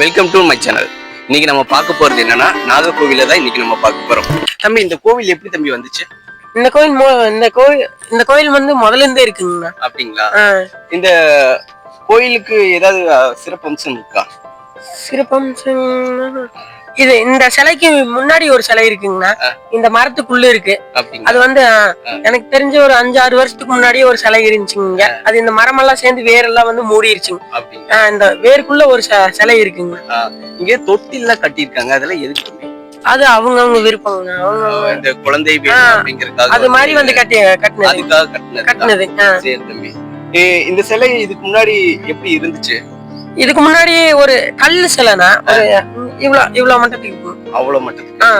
Welcome to my channel இன்னைக்கு நம்ம பார்க்க போறது என்னன்னா நாகர்கோவில தான் இன்னைக்கு நம்ம பார்க்க போறோம். தம்பி இந்த கோவில் எப்படி தம்பி வந்துச்சு? இந்த கோயில் மொ- இந்த கோயில் இந்த கோயில் வந்து முதல்ல இருந்தே இருக்குங்கண்ணா. அப்படிங்களா? இந்த கோயிலுக்கு ஏதாவது சிறப்பம்சம் இருக்கா? சிறப்பம்சம் இது இந்த சிலைக்கு முன்னாடி ஒரு சிலை இருக்குங்கண்ணா. இந்த மரத்துக்குள்ள இருக்கு. அது வந்து எனக்கு தெரிஞ்ச ஒரு அஞ்சாறு வருஷத்துக்கு முன்னாடியே ஒரு சிலை இருந்துச்சுங்க. அது இந்த மரமெல்லாம் சேர்ந்து வேரெல்லாம் வந்து மூடிருச்சுங்க. இந்த வேருக்குள்ள ஒரு சிலை இருக்குங்க. இங்க தொட்டில்லாம் கட்டியிருக்காங்க. அதெல்லாம் எதுக்கு அது விருப்பங்க. அவங்க ஆஹ், இந்த குழந்தை அது மாதிரி வந்து கட்டி கட்டினது கட்டினது இந்த சிலை இதுக்கு முன்னாடி எப்படி இருந்துச்சு? இதுக்கு முன்னாடி ஒரு கல் சிலைனா ஒரு இவ்வளவு இவ்வளவு மட்டத்துக்கு இருக்கும். அவ்வளவு ஆ.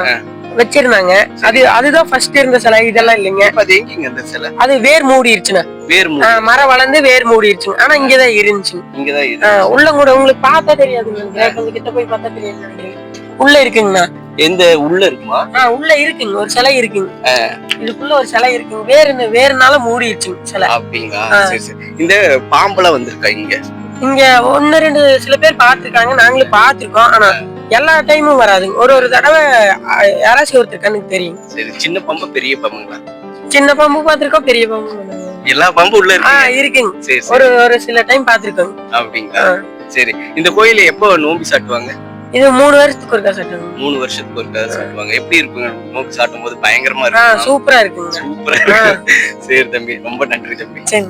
வச்சிருந்தாங்க. அது அதுதான் ஃபர்ஸ்ட் இருந்த சிலை. இதெல்லாம் இல்லைங்க. அது எங்கீங்க அந்த சிலை? அது வேர் மூடிருச்சுண்ணா வேர் ஆ, மரம் வளர்ந்து வேர் மூடிருச்சுங்க. ஆனா இங்கதான் இருந்துச்சுங்க இங்கதான் ஆ, இது உள்ள கூட உங்களுக்கு பார்த்தா தெரியாதுங்க. கொஞ்சம் கிட்ட போய் பார்த்தா தெரியாது. உள்ள இருக்குங்கண்ணா. எந்த உள்ள இருக்குமா? உள்ள இருக்குங்க. ஒரு சிலை இருக்குங்க. இதுக்குள்ள ஒரு சிலை இருக்குங்க. வேறு வேறுனால மூடிருச்சுங்க சிலை. அப்படிங்களா? இந்த பாம்பெல்லாம் வந்திருக்கா இங்க? இங்க ஒன்னு ரெண்டு சில பேர் பார்த்திருக்காங்க. நாங்களும் பார்த்திருக்கோம். ஆனா எல்லா டைமும் வராதுங்க ஒரு ஒரு தடவை யாராச்சும் ஒருத்தர் கண்ணுக்கு தெரியும். சரி சின்ன பாம்பு பெரிய பாம்புங்களா? சின்ன பாம்பு பார்த்திருக்கோம் பெரிய பாம்பு பார்த்திருக்கோம். எல்லா பாம்பும் உள்ள இருக்கு இருக்குங்க. ஒரு ஒரு சில டைம் பார்த்திருக்கோங்க. அப்படிங்களா. சரி. இந்த கோயில எப்போ நோம்பி சாட்டுவாங்க? இது மூணு வருஷத்துக்கு ஒருக்கா சட்டம் மூணு வருஷத்துக்கு ஒருக்கா சாட்டுவாங்க. எப்படி இருக்குங்க? நோம்பி சாட்டும் போது பயங்கரமா ஆ இருக்கும்? சூப்பரா இருக்குங்க. சூப்பரா. சரி தம்பி. ரொம்ப நன்றி தம்பி. சரி